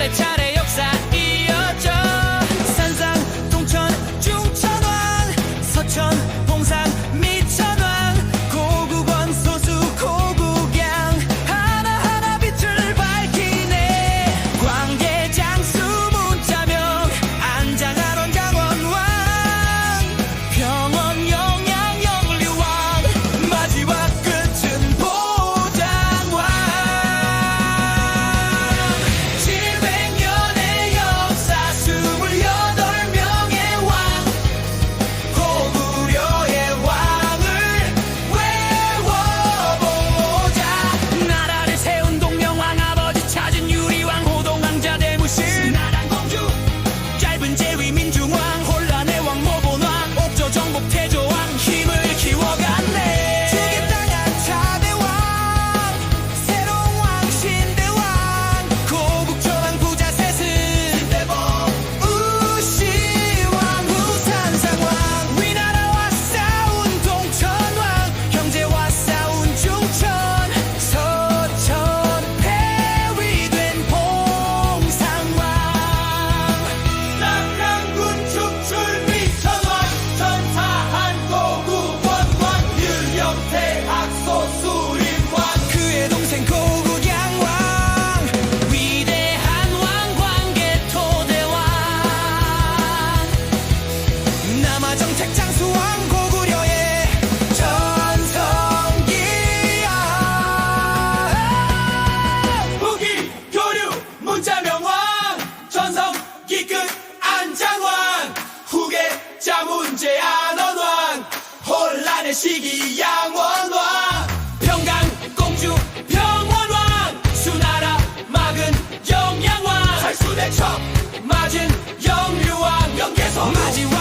gotta try to 정 책 장 수왕 고구려의 전성기야. 무기 교류 문자명왕 전성 기 끝 안장왕 후계자 문제 안원왕 혼란의 시기 양원왕. 평강 공주 평원왕 수나라 막은 영양왕. 살수대첩 맞은 영유왕 영계성 마지왕